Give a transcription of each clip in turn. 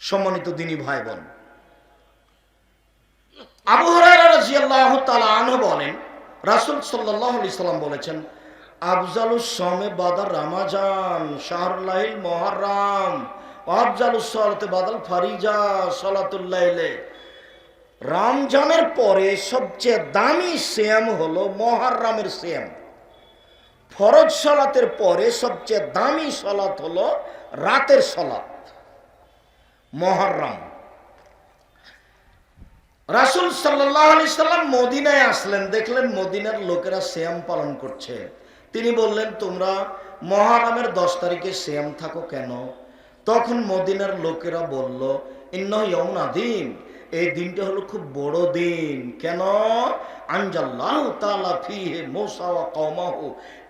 সম্মানিত দিনী ভাই বোন আবু তাআলা বলেন, রাসূল সাল্লাম বলেছেন রামাজান সালাতে রমজানের পরে সবচেয়ে দামি শ্যাম হলো মহারামের শ্যাম ফরজ সলাতের পরে সবচেয়ে দামি সলাত হলো রাতের সলাত। মহরম। রাসুল সাল্লাম মদিনায় আসলেন, দেখলেন মদিনার লোকেরা শ্যাম পালন করছে। তিনি বললেন, তোমরা মহারামের দশ তারিখে শ্যাম থাকো কেন? তখন মদিনার লোকেরা বলল, ইন্ন ইয়মুন এই দিনটা হলো খুব বড় দিন। কেন? আনজাল্লাহ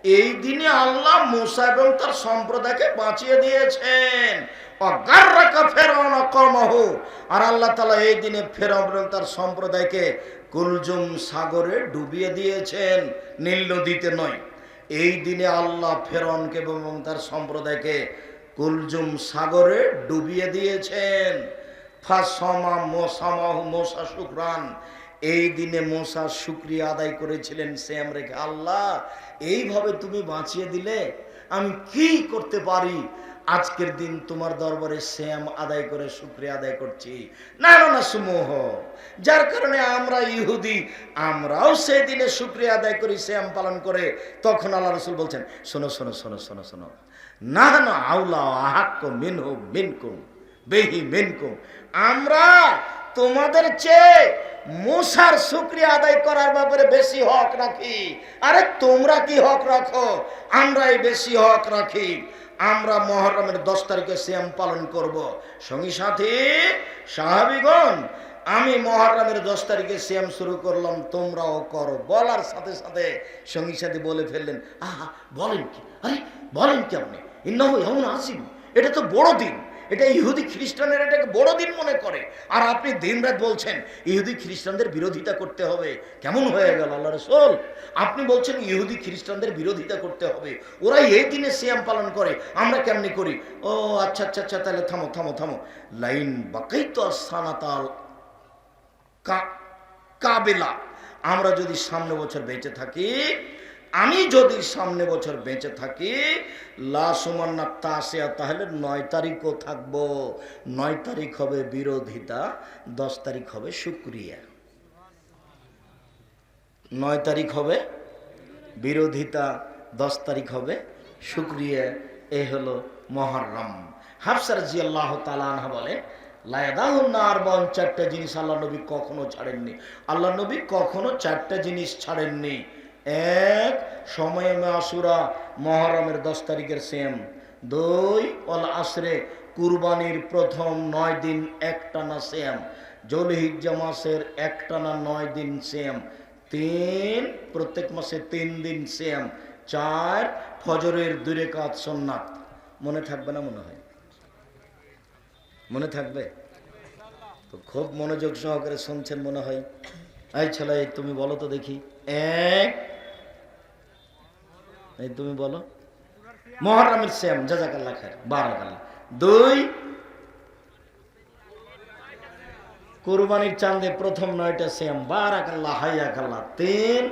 এই দিনে আল্লাহ মুসা এবং তার সম্প্রদায়কে বাঁচিয়ে দিয়েছেন। আর আল্লাহ তাআলা এই দিনে ফেরাউন তার সম্প্রদায়কে কুলজুম সাগরে ডুবিয়ে দিয়েছেন নীল নদীতে নয়। এই দিনে আল্লাহ ফেরনকে এবং তার সম্প্রদায়কে কুলজুম সাগরে ডুবিয়ে দিয়েছেন। ফাসমা মোসামাহ মোসা শুক্রান। এই দিনে মোসা শুক্রিয়া আদায় করেছিলেন, শ্যাম রেখে, আল্লাহ, এইভাবে তুমি বাঁচিয়ে দিলে আমি কি করতে পারি? আজকের দিন তোমার দরবারে শ্যাম আদায় করে শুক্রিয়া আদায় করছি। না না না সুমোহ। যার কারণে আমরা ইহুদি, আমরাও সেই দিনে শুক্রিয়া আদায় করি, শ্যাম পালন করে। তখন আল্লাহ রসুল বলছেন, শোনো শোনো শোনো শোনো শোনো। না না আউলা আহাক্য মিনহু মিনকুম, বেহি মিনকুম। আমরা তোমাদের চেয়ে মুসার শুক্রিয়া আদায় করার ব্যাপারে বেশি হক রাখি। আরে তোমরা কি হক রাখো? আমরাই বেশি হক রাখি। আমরা মহরমের দশ তারিখে শ্যাম পালন করব। সঙ্গী সাথে, সাহাবিগণ, আমি মহারামের দশ তারিখে শ্যাম শুরু করলাম, তোমরাও করো। বলার সাথে সাথে সঙ্গী সাথে বলে ফেললেন, আহা, বলেন কি? আরে, বলেন কি আপনি? ইন্নাহু এমন আসিম এটা তো বড় দিন এটা ইহুদি খ্রিস্টানের এটাকে বড় দিন মনে করে। আর আপনি দিনরাত বলছেন, ইহুদি খ্রিস্টানদের বিরোধিতা করতে হবে। কেমন হয়ে গেল আল্লাহ রসুল? আপনি বলছেন ইহুদি খ্রিস্টানদের বিরোধিতা করতে হবে। ওরা এই দিনে সিয়াম পালন করে, আমরা কেমনি করি? ও আচ্ছা আচ্ছা আচ্ছা তাহলে থামো থামো থামো। লাইন বাকাই তো সানাতাল কাবেলা আমরা যদি সামনে বছর বেঁচে থাকি আমি যদি সামনে বছর বেঁচে থাকি লাসমান্না তাসিয়া তাহলে নয় তারিখও থাকব। নয় তারিখ হবে বিরোধিতা, দশ তারিখ হবে শুক্রিয়া। নয় তারিখ হবে বিরোধিতা, দশ তারিখ হবে শুক্রিয়া। এ হলো মহরম। হাফসার জি আল্লাহ বলে চারটা জিনিস আল্লাহ নবী কখনো ছাড়েননি। আল্লাহ নবী কখনো চারটা জিনিস ছাড়েননি। এক, সময়ে আসুরা মহরমের দশ তারিখের সেম দুই, অল আসরে কুরবানির প্রথম নয় দিন একটানা সেম জলহিজ্জা মাসের একটানা নয় দিন সেম তিন, প্রত্যেক মাসে তিন দিন সেম চার, ফজরের দূরে কাজ সন্ন্যাত মনে থাকবে না মনে হয়? মনে থাকবে? তো খুব মনোযোগ সহকারে শুনছেন মনে হয়। এই ছেলে তুমি বলো তো দেখি। এক এই তুমি বলো। মহরমের শ্যাম জাজাকাল্লা খায় বারাকাল্লা দুই, কুরবানির চাঁদে প্রথম নয়টা শ্যাম বারাকাল্লা হাইয়াকাল্লা তিন,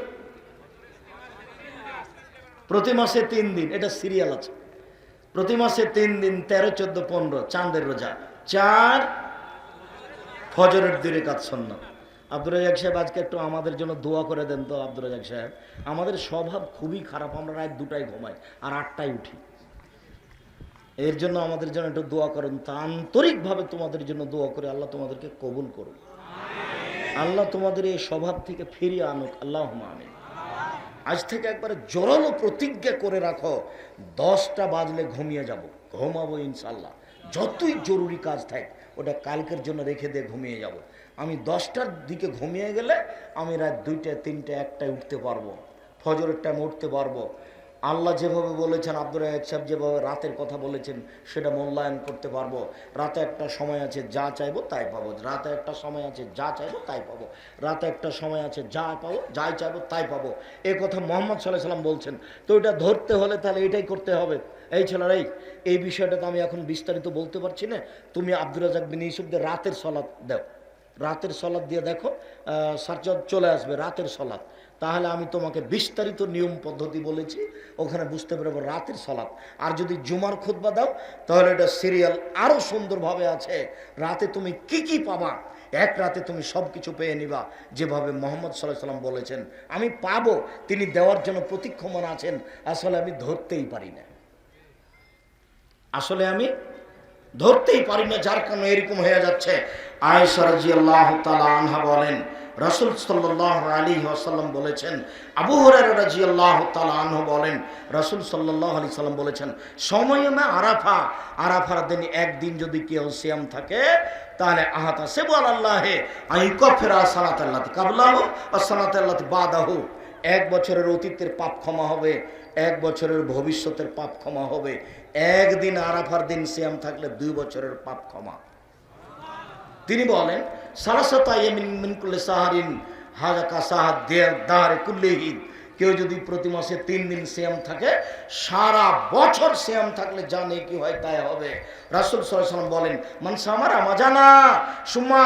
প্রতি মাসে তিন দিন, এটা সিরিয়াল আছে। প্রতি মাসে তিন দিন, তেরো, চোদ্দ, পনেরো, চাঁদের রোজা। চার, ফজরের দিনে কাজ সন্ন্য আব্দুর রাজাক সাহেব আজকে একটু আমাদের জন্য দোয়া করে দেন তো, আব্দুর রাজাক সাহেব। আমাদের স্বভাব খুবই খারাপ, আমরা রাত দুটায় ঘুমাই আর আটটায় উঠি। এর জন্য আমাদের জন্য একটু দোয়া করেন তা আন্তরিকভাবে তোমাদের জন্য দোয়া করে আল্লাহ তোমাদেরকে কবুল করুন আল্লাহ তোমাদের এই স্বভাব থেকে ফিরিয়ে আনুক আল্লাহ আমিন। আজ থেকে একবারে জোরালো প্রতিজ্ঞা করে রাখো, দশটা বাজলে ঘুমিয়ে যাব। ঘুমাবো ইনশাল্লাহ যতই জরুরি কাজ থাকে, ওটা কালকের জন্য রেখে দিয়ে ঘুমিয়ে যাব। আমি দশটার দিকে ঘুমিয়ে গেলে আমি রাত দুইটা তিনটা একটায় উঠতে পারব। ফজরের টাইম উঠতে পারব। আল্লাহ যেভাবে বলেছেন আব্দুল রাজাক সাহেব যেভাবে রাতের কথা বলেছেন, সেটা মূল্যায়ন করতে পারব। রাতে একটা সময় আছে, যা চাইব তাই পাবো। রাতে একটা সময় আছে, যা চাইব তাই পাবো। রাতে একটা সময় আছে, যা পাবো, যাই চাইব তাই পাবো। এ কথা মোহাম্মদ সাল্লাহ সাল্লাম বলছেন। তো এটা ধরতে হলে তাহলে এটাই করতে হবে। এই ছেলেরা, এই এই বিষয়টা তো আমি এখন বিস্তারিত বলতে পারছি না। তুমি আব্দুর রাজাক বিন ইউসুফদের রাতের সলাৎ দাও। রাতের সলাদ দিয়ে দেখো সার্চ চলে আসবে রাতের সলাদ। তাহলে আমি তোমাকে বিস্তারিত নিয়ম পদ্ধতি বলেছি, ওখানে বুঝতে পারব রাতের সলাৎ আর যদি জুমার খুতবা দাও, তাহলে এটা সিরিয়াল আরও সুন্দরভাবে আছে। রাতে তুমি কি কি পাবা, এক রাতে তুমি সব কিছু পেয়ে নিবা, যেভাবে মোহাম্মদ সাল্লাহ সাল্লাম বলেছেন। আমি পাবো, তিনি দেওয়ার জন্য প্রতীক্ষমান আছেন, আসলে আমি ধরতেই পারি না। আসলে আমি ধরতেই পারি না যার কারণে এরকম হয়ে যাচ্ছে। আয়েশা রাজিয়াল্লাহ তাআলা আনহা বলেন, রাসূল সাল্লাল্লাহু আলাইহি ওয়াসাল্লাম বলেছেন, আবু হুরায়রা রাদিয়াল্লাহু তাআলা আনহু বলেন, রাসূল সাল্লাল্লাহু আলাইহি সাল্লাম বলেছেন সময়মে আরাফা, আরাফার দিন একদিন যদি কেউ সিয়াম থাকে, তাহলে আহাতা সেবু আল্লাহে আই কফেরা সালাত আল্লাতি কাবলাহু আর সালাত আল্লাতি বাদাহু। এক বছরের অতীতের পাপ ক্ষমা হবে এক বছরের ভবিষ্যতের পাপ ক্ষমা হবে। একদিন আরাফার দিন সিয়াম থাকলে দুই বছরের পাপ ক্ষমা। তিনি বলেন সারাসতাইমিনকুল্লে সাহারিন কেউ যদি প্রতি মাসে তিন দিন সিয়াম থাকে, সারা বছর সিয়াম থাকলে জানে কি হয়, তাই হবে। রাসুল সাল্লাম বলেন মানসা আমার আমাজানা সুম্মা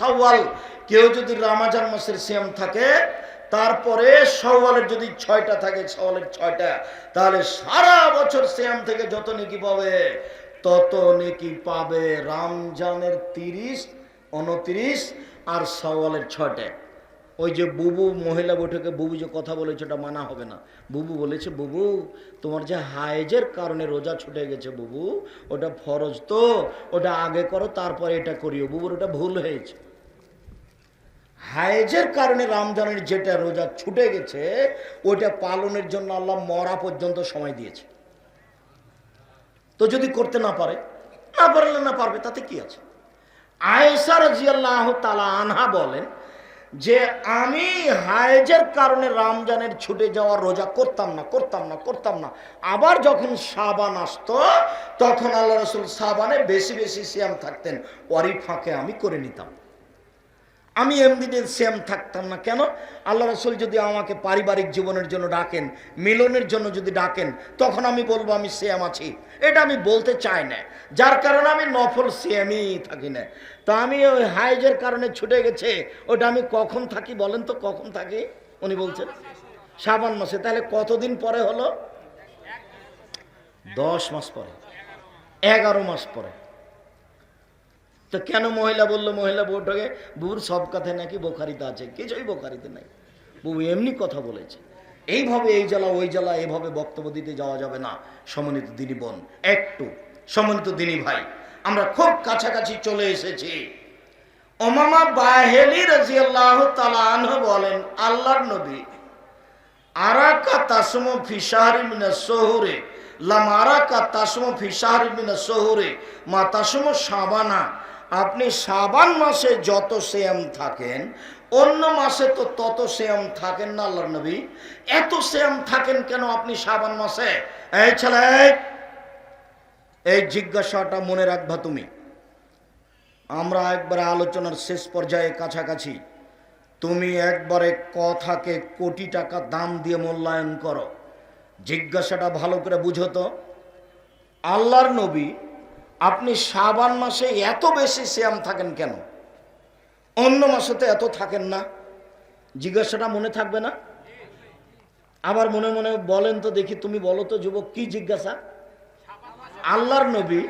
সাওয়াল কেউ যদি রামাজান মাসের সিয়াম থাকে তারপরে সওয়ালের যদি ছয়টা থাকে, সওয়ালের ছয়টা, তাহলে সারা বছর সিয়াম থেকে যত নেকি পাবে, তত নেকি পাবে রামজানের তিরিশ, উনত্রিশ আর সওয়ালের ছয়টা। ওই যে বুবু, মহিলা বৈঠকে বুবু যে কথা বলেছে, ওটা মানা হবে না। বুবু বলেছে, বুবু, তোমার যে হাইজের কারণে রোজা ছুটে গেছে বুবু, ওটা ফরজ তো, ওটা আগে করো, তারপরে এটা করিও। বুবুর ওটা ভুল হয়েছে। হায়েজের কারণে রমজানের যেটা রোজা ছুটে গেছে, ওইটা পালনের জন্য আল্লাহ মরা পর্যন্ত সময় দিয়েছে। তো যদি করতে না পারে, না পারলে না পারবে, তাতে কি আছে? আয়েসার জিয়াল্লাহ তালা আনহা বলেন যে, আমি হায়েজের কারণে রমজানের ছুটে যাওয়ার রোজা করতাম না করতাম না করতাম না। আবার যখন সাবান আসতো, তখন আল্লাহ রসুল সাবানে বেশি বেশি সিয়াম থাকতেন। ওয়ারি ফাঁকে আমি করে নিতাম। আমি এমনিতে সেম থাকতাম না। কেন? আল্লাহ রসুল যদি আমাকে পারিবারিক জীবনের জন্য ডাকেন, মিলনের জন্য যদি ডাকেন, তখন আমি বলব আমি সেম আছি। এটা আমি বলতে চাই না। যার কারণে আমি নফল সেমই থাকি না। তো আমি ওই হাইজের কারণে ছুটে গেছে, ওটা আমি কখন থাকি বলেন তো, কখন থাকি? উনি বলছেন শ্রাবণ মাসে। তাহলে কতদিন পরে হলো? দশ মাস পরে। এগারো মাস পরে। তো কেন মহিলা বলল, মহিলা বৈঠকে বুবুর সব কথায় নাকি বোখারিতে আছে, কিছুই বোখারিতে নাই। বুবু এমনি কথা বলেছে। এইভাবে এই জ্বালা, ওই জ্বালা এইভাবে বক্তব্য দিতে যাওয়া যাবে না, সমন্বিত দিনী বোন, একটু, সমন্বিত দিনী ভাই। আমরা খুব কাছাকাছি চলে এসেছি। ওমামা বাহেলি রাজিয়াল্লাহ তালাহ বলেন, আল্লাহর নবী, আরাকা তাসমো ফিসাহারি মিনা শহরে লামারাকা তাসমো ফিসাহারি মিনা শহরে মা তাসমো সাবানা আপনি সাবান মাসে যত শ্যাম থাকেন, অন্য মাসে তো তত শ্যাম থাকেন না আল্লাহর নবী। এত শ্যাম থাকেন কেন আপনি সাবান মাসে? এই ছেলে, এই জিজ্ঞাসাটা মনে রাখবা তুমি। আমরা একবারে আলোচনার শেষ পর্যায়ে কাছাকাছি। তুমি একবারে কথাকে কোটি টাকা দাম দিয়ে মূল্যায়ন করো। জিজ্ঞাসাটা ভালো করে বুঝো তো। আল্লাহর নবী আপনি শ্রাবান মাসে এত বেশি শ্যাম থাকেন কেন? অন্য মাসে তো এত থাকেন না? জিজ্ঞাসাটা মনে থাকবে না? আবার মনে মনে বলেন তো দেখি, তুমি বলো তো যুবক, কি জিজ্ঞাসা? আল্লাহর নবী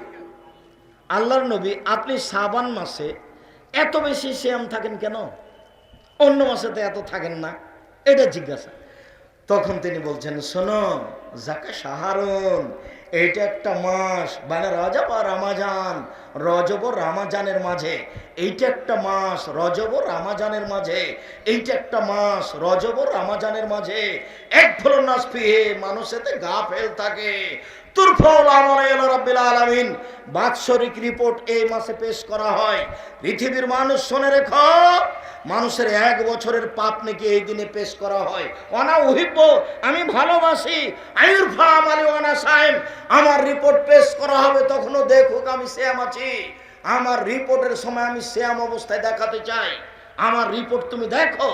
আল্লাহর নবী, আপনি শ্রাবান মাসে এত বেশি শ্যাম থাকেন কেন? অন্য মাসে তো এত থাকেন না? এটা জিজ্ঞাসা। তখন তিনি বলছেন, শোনো জাকা সাহারণ এইটা একটা মাস। মানে রজব আর রামাজান, রজব রামাজানের মাঝে। এইটা একটা মাস, রজব রামাজানের মাঝে। এইটা একটা মাস, রজব রামাজানের মাঝে। এক ফল নাস গা ফেল থাকে। তুরফল আমরাবিল আলমিন। বাৎসরিক রিপোর্ট এই মাসে পেশ করা হয়। পৃথিবীর মানুষ শোনে রেখো, মানুষের এক বছরের পাপ নাকি এই দিনে পেশ করা হয়। অনা উহিব্য আমি ভালোবাসি। আমার রিপোর্ট পেশ করা হবে তখনও দেখুক আমি শ্যাম আছি। আমার রিপোর্টের সময় আমি শ্যাম অবস্থায় দেখাতে চাই। আমার রিপোর্ট তুমি দেখো।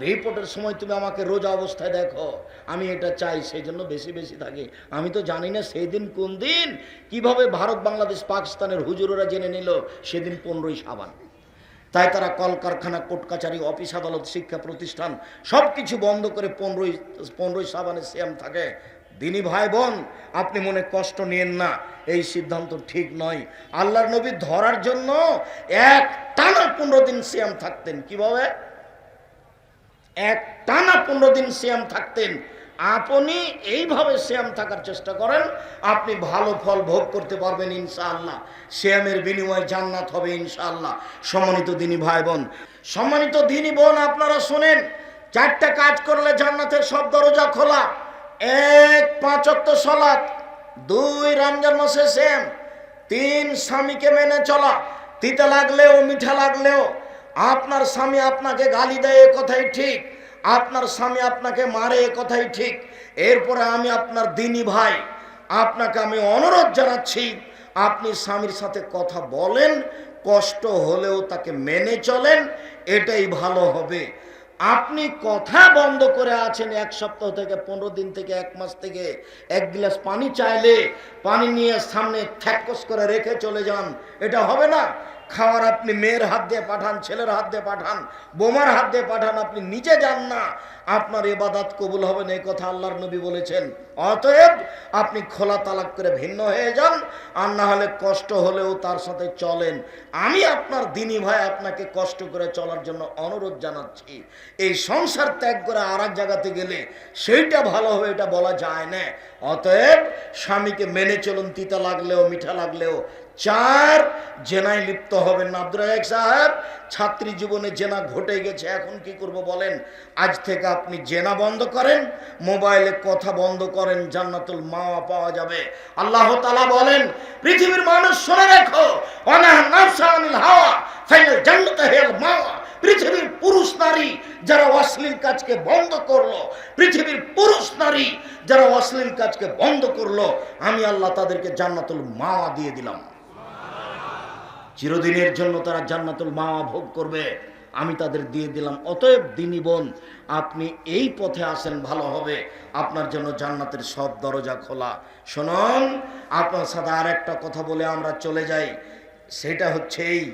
রিপোর্টের সময় তুমি আমাকে রোজা অবস্থায় দেখো। আমি এটা চাই সেই জন্য বেশি বেশি থাকি। আমি তো জানি না সেই দিন কোন দিন কীভাবে ভারত, বাংলাদেশ, পাকিস্তানের হুজুরেরা জেনে নিল সেদিন পনেরোই সাবান তাই তারা কলকারখানা কোর্ট কাছারি অফিস, আদালত, শিক্ষা প্রতিষ্ঠান সব কিছু বন্ধ করে পনেরোই পনেরোই সাবানে সিয়াম থাকে। দিনী ভাই বোন, আপনি মনে কষ্ট নিয়েন না, এই সিদ্ধান্ত ঠিক নয়। আল্লাহর নবী ধরার জন্য এক টানা পনেরো দিন সিয়াম থাকতেন। কীভাবে? এক টানা পনেরো দিন সিয়াম থাকতেন। আপনি এইভাবে শ্যাম থাকার চেষ্টা করেন, আপনি ভালো ফল ভোগ করতে পারবেন ইনশাআল্লাহ। শ্যামের বিনিময়ে জান্নাত হবে ইনশাআল্লাহ। সম্মানিত দিনী ভাই বোন সম্মানিত দিনী বোন, আপনারা শোনেন, চারটা কাজ করলে জান্নাতের সব দরজা খোলা। এক পাঁচক্ত সলাৎ দুই, রমজান মাসে শ্যাম। তিন, স্বামীকে মেনে চলা। তিতে লাগলেও, মিঠা লাগলেও। আপনার স্বামী আপনাকে গালি দেয়, এ কথাই ঠিক। আপনার স্বামী আপনাকে মারে, এ কথাই ঠিক। এরপরে আমি আপনার দিনী ভাই, আপনাকে আমি অনুরোধ জানাচ্ছি, আপনি স্বামীর সাথে কথা বলেন, কষ্ট হলেও তাকে মেনে চলেন, এটাই ভালো হবে। আপনি কথা বন্ধ করে আছেন এক সপ্তাহ থেকে, পনেরো দিন থেকে, এক মাস থেকে, এক গ্লাস পানি চাইলে, পানি নিয়ে সামনে থ্যাকস করে রেখে চলে যান, এটা হবে না। খাওয়ার আপনি মেয়ের হাত দিয়ে পাঠান, ছেলের হাত দিয়ে পাঠান, বোমার হাত দিয়ে পাঠান, আপনি নিজে যান না। আপনার এবাদাত কবুল হবে না, এই কথা আল্লাহর নবী বলেছেন। অতএব আপনি খোলা তালাক করে ভিন্ন হয়ে যান, আর না হলে কষ্ট হলেও তার সাথে চলেন। আমি আপনার দিনী ভাই আপনাকে কষ্ট করে চলার জন্য অনুরোধ জানাচ্ছি। এই সংসার ত্যাগ করে আর এক জায়গাতে গেলে সেইটা ভালো হবে, এটা বলা যায় না। অতএব স্বামীকে মেনে চলুন, তিতা লাগলেও, মিঠা লাগলেও চার, জেনায় লিপ্ত হবেন না। আব্দুল রাজাক সাহেব, ছাত্রী জীবনে জেনা ঘটে গেছে, এখন কি করব বলেন? আজ থেকে আপনি জেনা বন্ধ করেন, মোবাইলে কথা বন্ধ করেন, জান্নাতুল মাওয়া পাওয়া যাবে। আল্লাহ তাআলা বলেন, পৃথিবীর মানুষ শুনে রেখো অনাহ নাফসানিল হাওয়া জান্নাত হেল মাওয়া। পৃথিবীর পুরুষ নারী যারা অশ্লীল কাজকে বন্ধ করল, পৃথিবীর পুরুষ নারী যারা অশ্লীল কাজকে বন্ধ করল, আমি আল্লাহ তাদেরকে জান্নাতুল মাওয়া দিয়ে দিলাম। চিরদিনের জন্য তারা জান্নাতুল মাওয়া ভোগ করবে। আমি তাদের দিয়ে দিলাম। অতএব দিনী বোন, আপনি এই পথে আসেন, ভালো হবে। আপনার জন্য জান্নাতের সব দরজা খোলা। শুনুন, আপনার সাথে আর একটা কথা বলে আমরা চলে যাই। সেটা হচ্ছে এই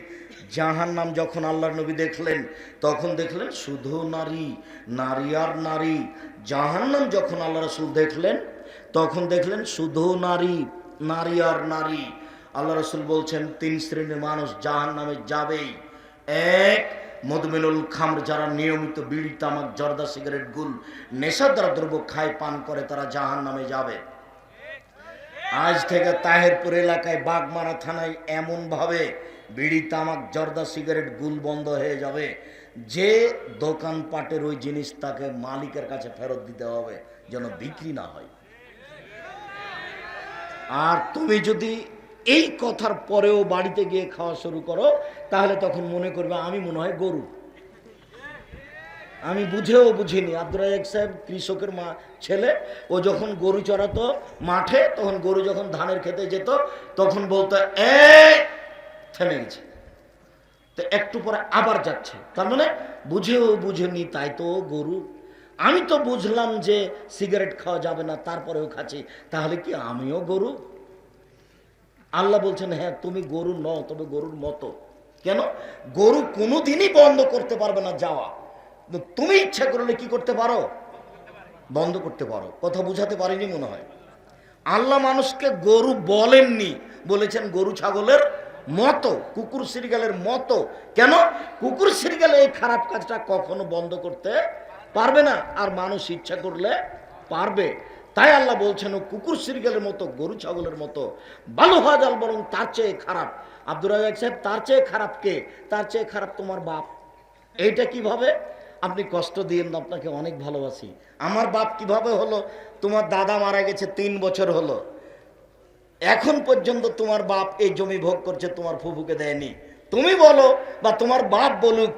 জাহান নাম যখন আল্লাহর নবী দেখলেন, তখন দেখলেন শুধু নারী নারী আর নারী। জাহান নাম যখন আল্লাহ রসুল দেখলেন, তখন দেখলেন শুধু নারী নারী আর নারী। আল্লাহ রসুল বলছেন, তিন শ্রেণির মানুষ জাহান নামে যাবেই। এক মধুমেনুল খামর, যারা নিয়মিত বিড়ি, তামাক, জর্দা, সিগারেট, গুল, নেশা দ্বারা দ্রব্য খায়, পান করে, তারা জাহান নামে যাবে। আজ থেকে তাহেরপুর এলাকায় বাগমারা থানায় এমনভাবে বিড়ি, তামাক, জর্দা, সিগারেট, গুল বন্ধ হয়ে যাবে। যে দোকানপাটের ওই জিনিস তাকে মালিকের কাছে ফেরত দিতে হবে, যেন বিক্রি না হয়। আর তুমি যদি এই কথার পরেও বাড়িতে গিয়ে খাওয়া শুরু করো, তাহলে তখন মনে করবে আমি মনে হয় গরু। আমি বুঝেও বুঝিনি। আব্দুল সাহেব কৃষকের মা, ছেলে, ও যখন গরু চড়াতো মাঠে, তখন গরু যখন ধানের খেতে যেত, তখন বলতো এ থেমে গেছে। তো একটু পরে আবার যাচ্ছে। তার মানে বুঝেও বুঝেনি, তাই তো গরু। আমি তো বুঝলাম যে সিগারেট খাওয়া যাবে না, তারপরেও খাচ্ছি। তাহলে কি আমিও গরু? আল্লাহ বলছেন হ্যাঁ তুমি গরু নও, তবে গরুর মতো। কেন? গরু কোনোদিনই বন্ধ করতে পারবে না যাওয়া। তুমি ইচ্ছা করলে কি করতে পারো? বন্ধ করতে পারো। কথা বুঝাতে পারিনি মনে হয়। আল্লাহ মানুষকে গরু বলেননি। বলেছেন, গরু ছাগলের মতো, কুকুর সিরিগালের মতো। কেন? কুকুর সিরিগালে এই খারাপ কাজটা কখনো বন্ধ করতে পারবে না। আর মানুষ ইচ্ছা করলে পারবে। তাই আল্লাহ বলছেন, ও কুকুর সিরিগালের মতো, গরু ছাগলের মতো ভালো হওয়া যাল বরং তার চেয়ে খারাপ। আব্দুর রাজাক সাহেব, তার চেয়ে খারাপ কে? তার চেয়ে খারাপ তোমার বাপ। এইটা কীভাবে? আপনি কষ্ট দিয়েন না আপনাকে অনেক ভালোবাসি। আমার বাপ কীভাবে হলো? তোমার দাদা মারা গেছে তিন বছর হলো। এখন পর্যন্ত তোমার বাপ এই জমি ভোগ করছে, তোমার ফুফুকে দেয়নি। তুমি বলো বা তোমার বাপ বলুক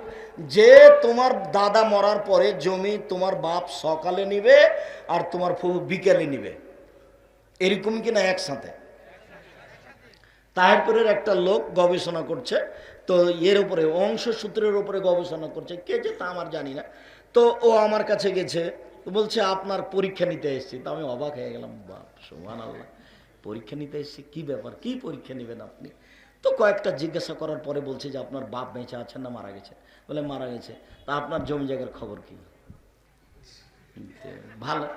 যে তোমার দাদা মরার পরে জমি তোমার বাপ সকালে নিবে আর তোমার ফুফু বিকেলে নিবে। এরকম কি না একসাথে? তাহেরপুরের একটা লোক গবেষণা করছে, তো এর উপরে, অংশ সূত্রের উপরে গবেষণা করছে, কে যে তা আমার জানি না। তো ও আমার কাছে গেছে, বলছে, আপনার পরীক্ষা নিতে এসেছি। তো আমি অবাক হয়ে গেলাম, বাপ সোহান আল্লাহ পরীক্ষা নিতে এসেছি? কি ব্যাপার? কি পরীক্ষা নেবেন আপনি? তো কয়েকটা জিজ্ঞাসা করার পরে বলছে যে আপনার বাপ বেঁচে আছেন না মারা গেছে? বলে মারা গেছে। তা আপনার জমি জায়গার খবর কি? ভালো।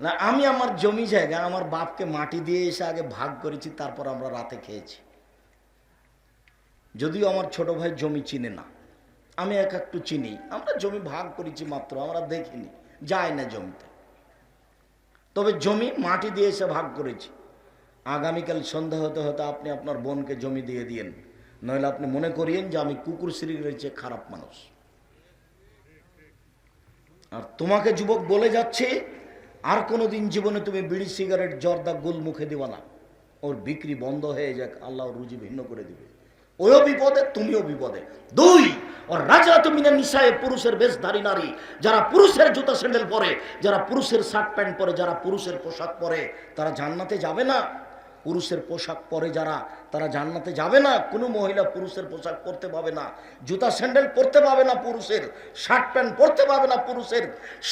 না, আমি আমার জমি জায়গা, আমার বাপকে মাটি দিয়ে এসে আগে ভাগ করেছি, তারপর আমরা রাতে খেয়েছি। যদিও আমার ছোট ভাই জমি চিনে না। আমি এক একটু চিনি। আমরা জমি ভাগ করেছি মাত্র, আমরা দেখিনি। যায় না জমিতে। তবে জমি মাটি দিয়ে এসে ভাগ করেছি। আগামীকাল সন্ধ্যা হতে হতে আপনি আপনার বোনকে জমি দিয়ে দিয়েন। নইলে আপনি মনে করিয়েন যে আমি কুকুর শ্রীর চেয়ে খারাপ মানুষ। আর তোমাকে যুবক বলে যাচ্ছে, আর কোনোদিন জীবনে তুমি বিড়ি, সিগারেট, জর্দা, গোল মুখে দিবা না। ওর বিক্রি বন্ধ হয়ে যাক, আল্লাহ রুজি ভিন্ন করে দিবে। ওও বিপদে, তুমিও বিপদে। দুই, ওর রাজা তুমি না নিশায় পুরুষের বেশধারী নারী। যারা পুরুষের জুতা স্যান্ডেল পরে, যারা পুরুষের শার্ট প্যান্ট পরে, যারা পুরুষের পোশাক পরে, তারা জান্নাতে যাবে না। পুরুষের পোশাক পরে যারা, তারা জান্নাতে যাবে না, কোনো মহিলা পুরুষের পোশাক পরতে পাবে না, জুতা, স্যান্ডেল পরতে পাবে না পুরুষের, শার্ট প্যান্ট পরতে পাবে না পুরুষের,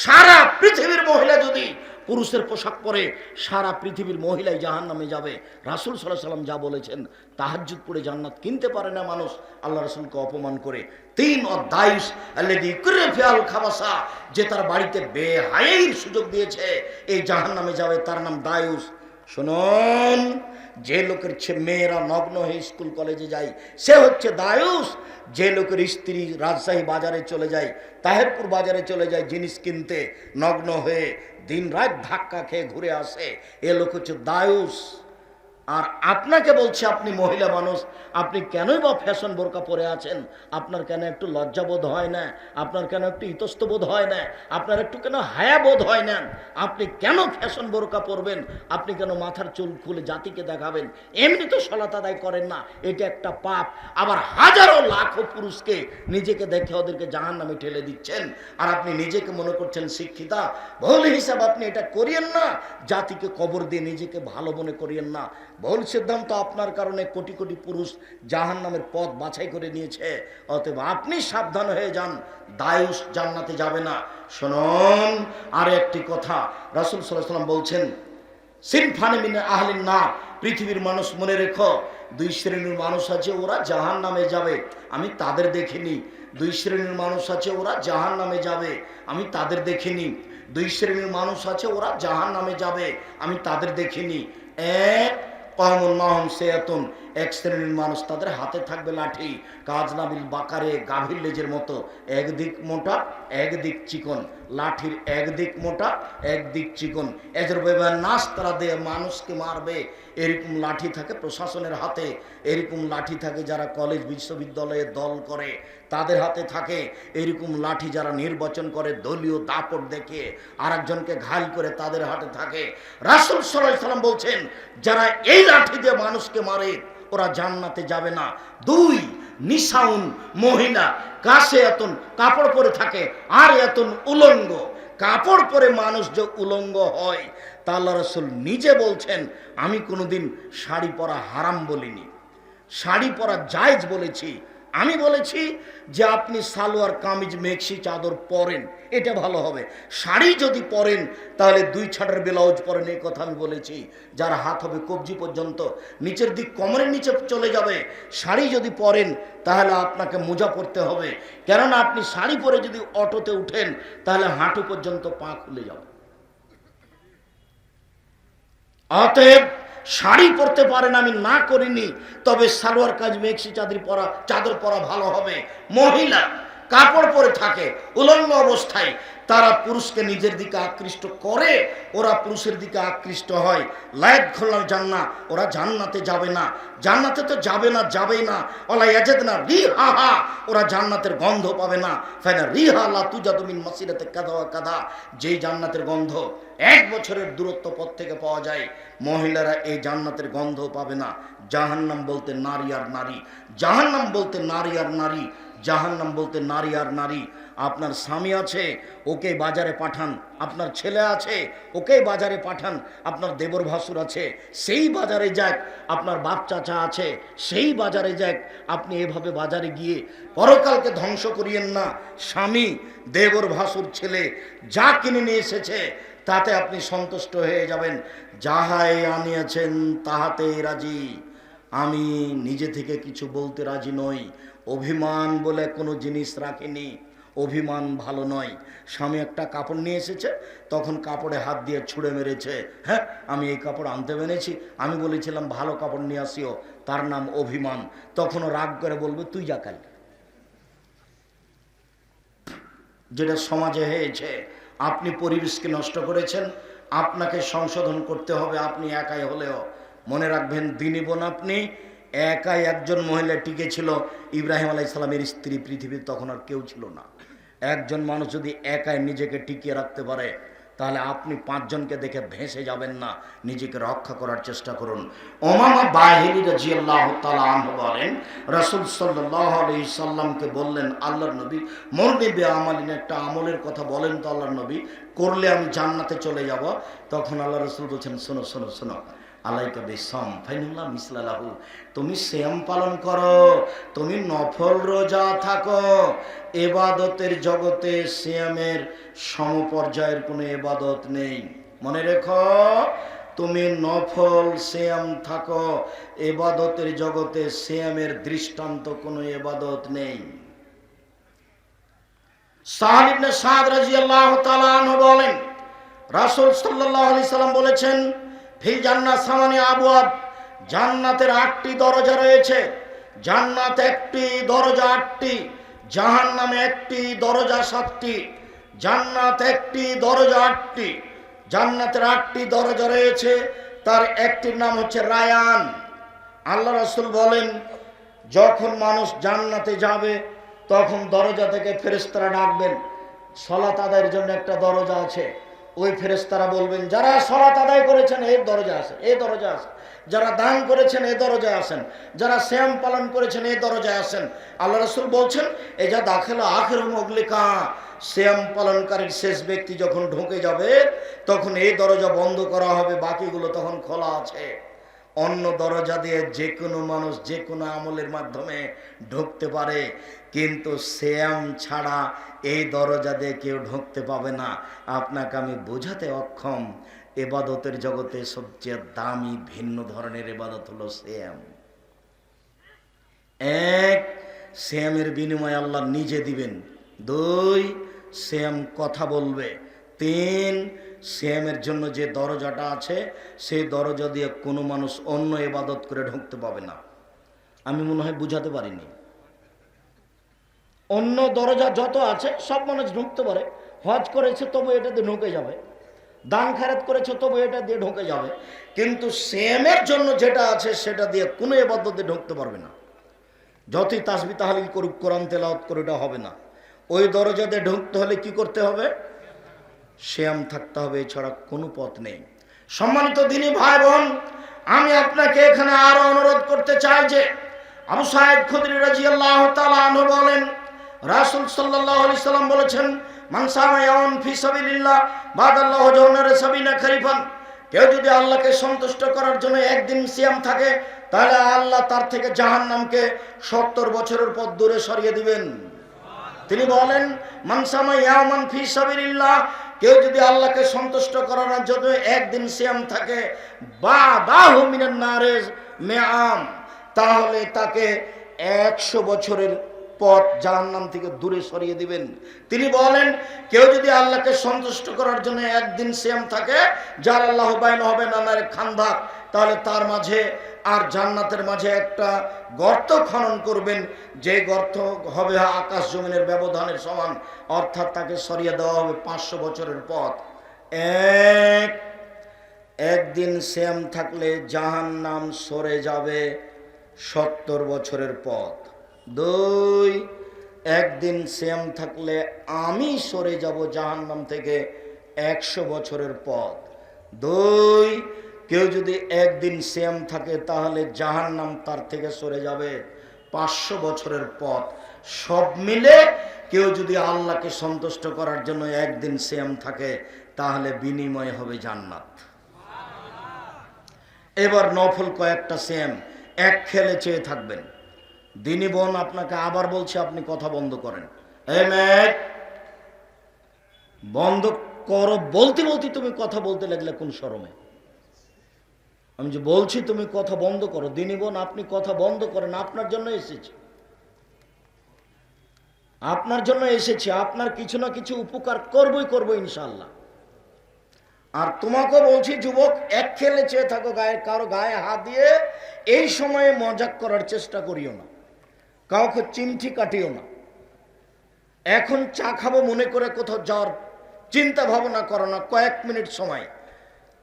সারা পৃথিবীর মহিলা যদি পুরুষের পোশাক পরে, সারা পৃথিবীর মহিলাই জাহান নামে যাবে। রাসুল সাল্লাহ সাল্লাম যা বলেছেন, তাহাজ্জুদ পড়ে জান্নাত কিনতে পারে না মানুষ, আল্লাহ রসুলকে অপমান করে। তিন ফেয়াল খাবাসা যে তার বাড়িতে বেহায়ের সুযোগ দিয়েছে, এই জাহান নামে যাবে, তার নাম দায়ুস শুনুন, যে লোকের মেয়েরা নগ্ন হয়ে স্কুল কলেজে যায়, সে হচ্ছে দায়ুস। যে লোকের স্ত্রী রাজশাহী বাজারে চলে যায়, তাহেরপুর বাজারে চলে যায়, জিনিস কিনতে নগ্ন হয়ে দিন রাত ধাক্কা খেয়ে ঘুরে আসে, এ লোক হচ্ছে দায়ুস। আর আপনাকে বলছে, আপনি মহিলা মানুষ, আপনি কেনই বা ফ্যাশন বোরকা পরে আছেন? আপনার কেন একটু লজ্জাবোধ হয় না? আপনার কেন একটু ইতস্তবোধ হয় না? আপনার একটু কেন হায়াবোধ হয় না? আপনি কেন ফ্যাশন বোরকা পরবেন? আপনি কেন মাথার চুল খুলে জাতিকে দেখাবেন? এমনি তো সলাত আদায় করেন না। এটা একটা পাপ। আবার হাজারো লাখো পুরুষকে নিজেকে দেখে ওদেরকে জাহান নামে ঠেলে দিচ্ছেন। আর আপনি নিজেকে মনে করছেন, শিক্ষিতা, ভুল হিসাব আপনি এটা করিয়েন না। জাতিকে কবর দিয়ে নিজেকে ভালো মনে করিয়েন না। ভুল সিদ্ধান্ত আপনার কারণে কোটি কোটি পুরুষ জাহান নামের পথ বাছাই করে নিয়েছে। অতএব আপনি সাবধান হয়ে যান, দায়ুস জান্নাতে যাবে না। শুনুন আর একটি কথা, রাসুল সাল্লাম বলছেন, সিনফানে মিনে আহলিন না পৃথিবীর মানুষ মনে রেখো, দুই শ্রেণির মানুষ আছে, ওরা জাহান নামে যাবে। আমি তাদের দেখিনি। দুই শ্রেণির মানুষ আছে, ওরা জাহান নামে যাবে। আমি তাদের দেখিনি। দুই শ্রেণির মানুষ আছে, ওরা জাহান নামে যাবে। আমি তাদের দেখিনি। এক কমন নহম সেয়াতুন। এক শ্রেণির মানুষ তাদের হাতে থাকবে লাঠি কাজ নাবিল বাকারে গাভীর লেজের মতো। একদিক মোটা, একদিক চিকন। লাঠির একদিক মোটা, একদিক চিকন। এদের ব্যবহার নাচ তারা দিয়ে মানুষকে মারবে। এরকম লাঠি থাকে প্রশাসনের হাতে। এরকম লাঠি থাকে যারা কলেজ বিশ্ববিদ্যালয়ে দল করে। তাদের হাতে থাকে। এরকম লাঠি যারা নির্বাচন করে, দলীয় দাপট দেখে আর একজনকে ঘাল করে তাদের হাতে থাকে। রাসুল সাল্লাম বলছেন, যারা এই লাঠি দিয়ে মানুষকে মারে, ওরা জান্নাতে যাবে না। দুই নিশাউন মহিলা কাছে এতন কাপড় পরে থাকে, আর এতন উলঙ্গ। কাপড় পরে মানুষ যে উলঙ্গ হয়, তা আল্লাহ রসুল নিজে বলছেন, আমি কোনোদিন শাড়ি পরা হারাম বলিনি। শাড়ি পরা জায়জ বলেছি আমি বলেছি যে আপনি সালোয়ার, কামিজ, মেক্সি, চাদর পরেন, এটা ভালো হবে। শাড়ি যদি পরেন, তাহলে দুই ছাড়ের ব্লাউজ পরেন, এই কথা আমি বলেছি। যার হাত হবে কবজি পর্যন্ত, নিচের দিক কোমরের নিচে চলে যাবে। শাড়ি যদি পরেন, তাহলে আপনাকে মোজা পরতে হবে। কেননা আপনি শাড়ি পরে যদি অটোতে উঠেন, তাহলে হাঁটু পর্যন্ত পা খুলে যাবে। অতএব শাড়ি পরতে পারেন আমি না করিনি, তবে সালোয়ার কাজ মেক্সি চাদরি পরা চাদর পরা ভালো হবে। মহিলা কাপড় পরে থাকে উলঙ্গ অবস্থায়। তারা পুরুষকে নিজের দিকে আকৃষ্ট করে, ওরা পুরুষের দিকে আকৃষ্ট হয়। লায়ক খোলার জান্না, ওরা জান্নাতে যাবে না। জান্নাতে তো যাবে না, যাবেই না। ওলা ইয়াজেদ না রি হা হা ওরা জান্নাতের গন্ধ পাবে না। ফাইনা রি হা লা তুজা তুমিন মাসিরাতে কাদা কাদা যেই জান্নাতের গন্ধ এক বছরের দূরত্ব পথ থেকে পাওয়া যায়, মহিলারা এই জান্নাতের গন্ধ পাবে না। জাহান্নাম বলতে নারী আর নারী। জাহান্নাম বলতে নারী আর নারী। জাহান্নাম বলতে নারী আর নারী। আপনার স্বামী আছে, ওকে বাজারে পাঠান। আপনার ছেলে আছে, ওকে বাজারে পাঠান। আপনার দেবর ভাসুর আছে, সেই বাজারে যাক। আপনার বাপ চাচা আছে, সেই বাজারে যাক। আপনি এভাবে বাজারে গিয়ে পরকালকে ধ্বংস করিয়েন না। স্বামী, দেবর ভাসুর ছেলে যা কিনে নিয়ে এসেছে, তাতে আপনি সন্তুষ্ট হয়ে যাবেন। যাহাই আনিয়েছেন তাহাতে রাজি। আমি নিজে থেকে কিছু বলতে রাজি নই। অভিমান বলে কোনো জিনিস রাখিনি। অভিমান ভালো নয়। স্বামী একটা কাপড় নিয়ে এসেছে, তখন কাপড়ে হাত দিয়ে ছুঁড়ে মেরেছে। হ্যাঁ আমি এই কাপড় আনতে পেরেছি। আমি বলেছিলাম, ভালো কাপড় নিয়ে আসিও। তার নাম অভিমান। তখনও রাগ করে বলবে, তুই যা কাল যেটা সমাজে হয়েছে, আপনি পরিবেশকে নষ্ট করেছেন, আপনাকে সংশোধন করতে হবে, আপনি একাই হলেও। মনে রাখবেন দিনী বোন আপনি একাই একজন মহিলা টিকে ছিল, ইব্রাহিম আলাইসালামের স্ত্রী পৃথিবীর তখন আর কেউ ছিল না। একজন মানুষ যদি একাই নিজেকে টিকিয়ে রাখতে পারে, তাহলে আপনি পাঁচজনকে দেখে ভেসে যাবেন না। নিজেকে রক্ষা করার চেষ্টা করুন। ওমামা বাহিনী রাজিয়াল্লাহ তাআলা আনহু বলেন, রাসূল সাল্লাল্লাহু আলাইহি সাল্লামকে বললেন, আল্লাহর নবী মরনি বে আমালিন একটা আমলের কথা বলেন তো আল্লাহর নবী, করলে আমি জান্নাতে চলে যাব। তখন আল্লাহ রসুল বলছেন, শোনো শোনো শোনো আলাইকা বেসম, ফাইনুল্লাহ মিসলালাহু তুমি শ্যাম পালন করো, তুমি নফল রোজা থাকো। এবাদতের জগতে শ্যামের সমপর্যায়ের কোনো এবাদত নেই। মনে রেখো, তুমি নফল শ্যাম থাকো, এবাদতের জগতে শ্যামের দৃষ্টান্ত কোনো এবাদত নেই। সাহাব ইবনে সাদ রাদিয়াল্লাহু তাআলা আনহু বলেন, রাসূল সাল্লাল্লাহু আলাইহি সাল্লাম বলেছেন ফিল জান্নাত সামানি আবওয়াব জান্নাতের আটটি দরজা রয়েছে। জান্নাত একটি, দরজা আটটি, জাহান্নামে একটি, দরজা সাতটি, জান্নাত একটি, দরজা আটটি। জান্নাতের আটটি দরজা রয়েছে, তার একটির নাম হচ্ছে রায়ান। আল্লাহ রসুল বলেন, যখন মানুষ জান্নাতে যাবে, তখন দরজা থেকে ফেরেশতারা ডাকবেন, সলাত আদায়ের জন্য একটা দরজা আছে। ওই ফেরেশতারা বলবেন, যারা সলাত আদায় করেছেন এই দরজা আছে এই দরজা আছে যারা দান করেছেন এই দরজায় আসেন। যারা শ্যাম পালন করেছেন এই দরজায় আসেন। আল্লাহ রসুল বলছেন এ যা দাখেলা আখের মগলিকা। শ্যাম পালনকারীর শেষ ব্যক্তি যখন ঢুকে যাবে, তখন এই দরজা বন্ধ করা হবে, বাকিগুলো তখন খোলা আছে। অন্য দরজা দিয়ে যে কোনো মানুষ যে কোনো আমলের মাধ্যমে ঢুকতে পারে। কিন্তু শ্যাম ছাড়া এই দরজা দিয়ে কেউ ঢুকতে পাবে না। আপনাকে আমি বোঝাতে অক্ষম। এবাদতের জগতে সবচেয়ে দামি ভিন্ন ধরনের এবাদত হলো শ্যাম। এক, শ্যামের বিনিময়ে আল্লাহ নিজে দিবেন। দুই, শ্যাম কথা বলবে। তিন, শ্যামের জন্য যে দরজাটা আছে, সেই দরজা দিয়ে কোনো মানুষ অন্য এবাদত করে ঢুকতে পাবে না। আমি মনে হয় বুঝাতে পারিনি। অন্য দরজা যত আছে, সব মানুষ ঢুকতে পারে। হজ করেছে, তবু এটা দিয়ে ঢুকে যাবে। দান খারাত করেছে, তবু এটা দিয়ে ঢুকে যাবে। কিন্তু শ্যামের জন্য যেটা আছে, সেটা দিয়ে কোনো এবাদতে ঢুকতে পারবে না। যতই তাসবি তাহালিল করুক, কোরআন তেলাওয়াত করে এটা হবে না। ওই দরজাতে ঢুকতে হলে কি করতে হবে? শ্যাম থাকতে হবে, এছাড়া কোনো পথ নেই। সম্মানিত দিনই ভাই বোন আমি আপনাকে এখানে আরও অনুরোধ করতে চাই যে, আবু সাহেব খুদরি রাজি আল্লাহ বলেন রাসুল সাল্লাহ সাল্লাম বলেছেন মানসামায়াউন ফি সাবিলিল্লাহ, বাদাল্লাহ জওনারে সাবিনা খরিফান। কেউ যদি আল্লাহকে সন্তুষ্ট করার জন্য একদিন সিয়াম থাকে, তাহলে আল্লাহ তার থেকে জাহান্নামকে সত্তর বছরের পর দূরে সরিয়ে দিবেন। তিনি বলেন মানসামা ইয়ামান ফি সাবিলিল্লাহ, কেউ যদি আল্লাহকে সন্তুষ্ট করানোর জন্য একদিন সিয়াম থাকে বা দাহু মিনান নারেজ মেআম তাহলে তাকে একশো বছরের পথ জাহান্নাম থেকে দূরে সরিয়ে দিবেন। তিনি বলেন, কেউ যদি আল্লাহকে সন্তুষ্ট করার জন্য একদিন সেম থাকে, যার আল্লাহ বাইন হবে নানার খান্দাক তাহলে তার মাঝে আর জান্নাতের মাঝে একটা গর্ত খনন করবেন। যে গর্ত হবে আকাশ জমিনের ব্যবধানের সমান, অর্থাৎ তাকে সরিয়ে দেওয়া হবে পাঁচশো বছরের পথ। এক, একদিন সেম থাকলে জাহান নাম সরে যাবে সত্তর বছরের পথ। দুই, একদিন শ্যাম থাকলে আমি সরে যাব জাহান্নাম থেকে একশো বছরের পথ। দুই, কেউ যদি একদিন শ্যাম থাকে তাহলে জাহান্নাম তার থেকে সরে যাবে পাঁচশো বছরের পথ। সব মিলে কেউ যদি আল্লাহকে সন্তুষ্ট করার জন্য একদিন শ্যাম থাকে তাহলে বিনিময় হবে জান্নাত। এবার নফল কয়েকটা শ্যাম এক খেলে চেয়ে থাকবেন। দিনী বোন, আপনাকে আবার বলছে, আপনি কথা বন্ধ করেন। বন্ধ করো, বলতে বলতে তুমি কথা বলতে লাগলে কোন শরমে? আমি যে বলছি, তুমি কথা বন্ধ করো। দিনী বোন, আপনি কথা বন্ধ করেন, আপনার জন্য এসেছি। আপনার জন্য এসেছি, আপনার কিছু না কিছু উপকার করবই করব ইনশাল্লাহ আর তোমাকেও বলছি, যুবক, এক খেলে চেয়ে থাকো, গায়ে, কারও গায়ে হাত দিয়ে, এই সময়ে মজাক করার চেষ্টা করিও না। কাউকে চিমঠি কাটিও না। এখন চা খাব মনে করে কোথাও যাওয়ার চিন্তা ভাবনা করো না, কয়েক মিনিট সময়।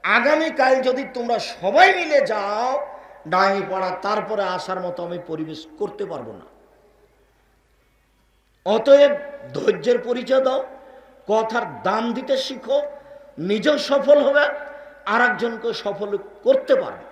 আগামীকাল যদি তোমরা সবাই মিলে যাও, ডাঙি পড়া, তারপরে আসার মতো আমি পরিবেশ করতে পারব না। অতএব ধৈর্যের পরিচয় দাও, কথার দাম দিতে শিখো, নিজেও সফল হবে আর একজনকে সফল করতে পারবে